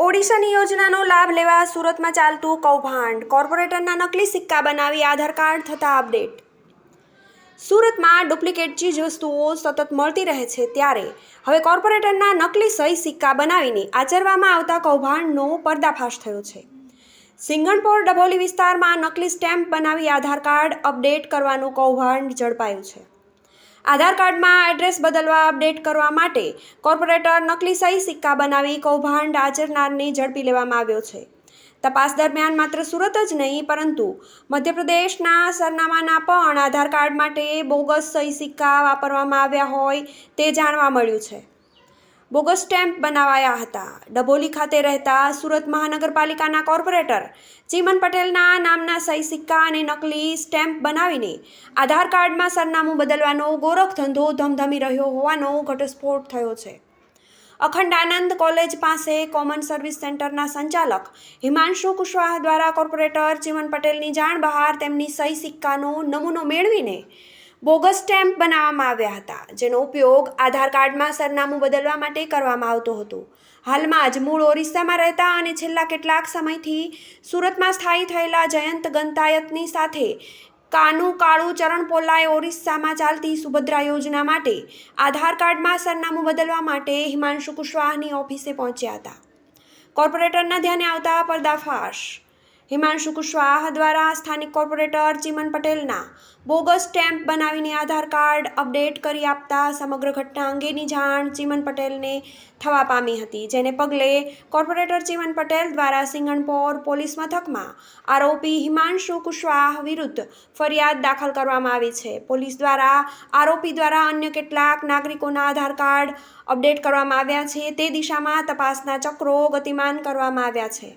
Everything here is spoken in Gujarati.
ઓડિશાની યોજનાનો લાભ લેવા સુરતમાં ચાલતું કૌભાંડ. કોર્પોરેટરના નકલી સિક્કા બનાવી આધાર કાર્ડ થતા અપડેટ. સુરતમાં ડુપ્લિકેટ ચીજ વસ્તુઓ સતત મળતી રહે છે ત્યારે હવે કોર્પોરેટરના નકલી સહી સિક્કા બનાવીને આચરવામાં આવતા કૌભાંડનો પર્દાફાશ થયો છે. સિંગણપોર ડભોલી વિસ્તારમાં નકલી સ્ટેમ્પ બનાવી આધાર કાર્ડ અપડેટ કરવાનું કૌભાંડ ઝડપાયું છે. આધાર કાર્ડમાં એડ્રેસ બદલવા અપડેટ કરવા માટે કોર્પોરેટર નકલી સહી સિક્કા બનાવી કૌભાંડ આચરનારને ઝડપી લેવામાં આવ્યો છે. તપાસ દરમિયાન માત્ર સુરત જ નહીં, પરંતુ મધ્યપ્રદેશના સરનામાના પણ આધાર કાર્ડ માટે બોગસ સહી સિક્કા વાપરવામાં આવ્યા હોય તે જાણવા મળ્યું છે. બોગસ સ્ટેમ્પ બનાવાયા હતા. ડભોલી ખાતે રહેતા સુરત મહાનગરપાલિકાના કોર્પોરેટર ચીમન પટેલના નામના સહી સિક્કા અને નકલી સ્ટેમ્પ બનાવીને આધાર કાર્ડમાં સરનામું બદલવાનો ગોરખ ધંધો ધમધમી રહ્યો હોવાનો ઘટસ્ફોટ થયો છે. અખંડ આનંદ કોલેજ પાસે કોમન સર્વિસ સેન્ટરના સંચાલક હિમાંશુ કુશવાહ દ્વારા કોર્પોરેટર ચીમન પટેલની જાણ બહાર તેમની સહી સિક્કાનો નમૂનો મેળવીને બોગસ સ્ટેમ્પ બનાવવામાં આવ્યા હતા, જેનો ઉપયોગ આધાર કાર્ડમાં સરનામું બદલવા માટે કરવામાં આવતો હતો. હાલમાં જ મૂળ ઓરિસ્સામાં રહેતા અને છેલ્લા કેટલાક સમયથી સુરતમાં સ્થાયી થયેલા જયંત ગંતાયતની સાથે કાનુ કાળુ ચરણ પોલાએ ઓરિસ્સામાં ચાલતી સુભદ્રા યોજના માટે આધાર કાર્ડમાં સરનામું બદલવા માટે હિમાંશુ કુશવાહની ઓફિસે પહોંચ્યા હતા. કોર્પોરેટરના ધ્યાને આવતા પર્દાફાશ હિમાંશુ કુશવાહ દ્વારા સ્થાનિક કોર્પોરેટર ચિમન પટેલના બોગસ સ્ટેમ્પ બનાવીને આધાર કાર્ડ અપડેટ કરી આપતા સમગ્ર ઘટના અંગેની જાણ ચિમન પટેલને થવા પામી હતી, જેને પગલે કોર્પોરેટર ચિમન પટેલ દ્વારા સિંગણપોર પોલીસ મથકમાં આરોપી હિમાંશુ કુશવાહ વિરુદ્ધ ફરિયાદ દાખલ કરવામાં આવી છે. પોલીસ દ્વારા આરોપી દ્વારા અન્ય કેટલાક નાગરિકોના આધાર કાર્ડ અપડેટ કરવામાં આવ્યા છે, તે દિશામાં તપાસના ચક્રો ગતિમાન કરવામાં આવ્યા છે.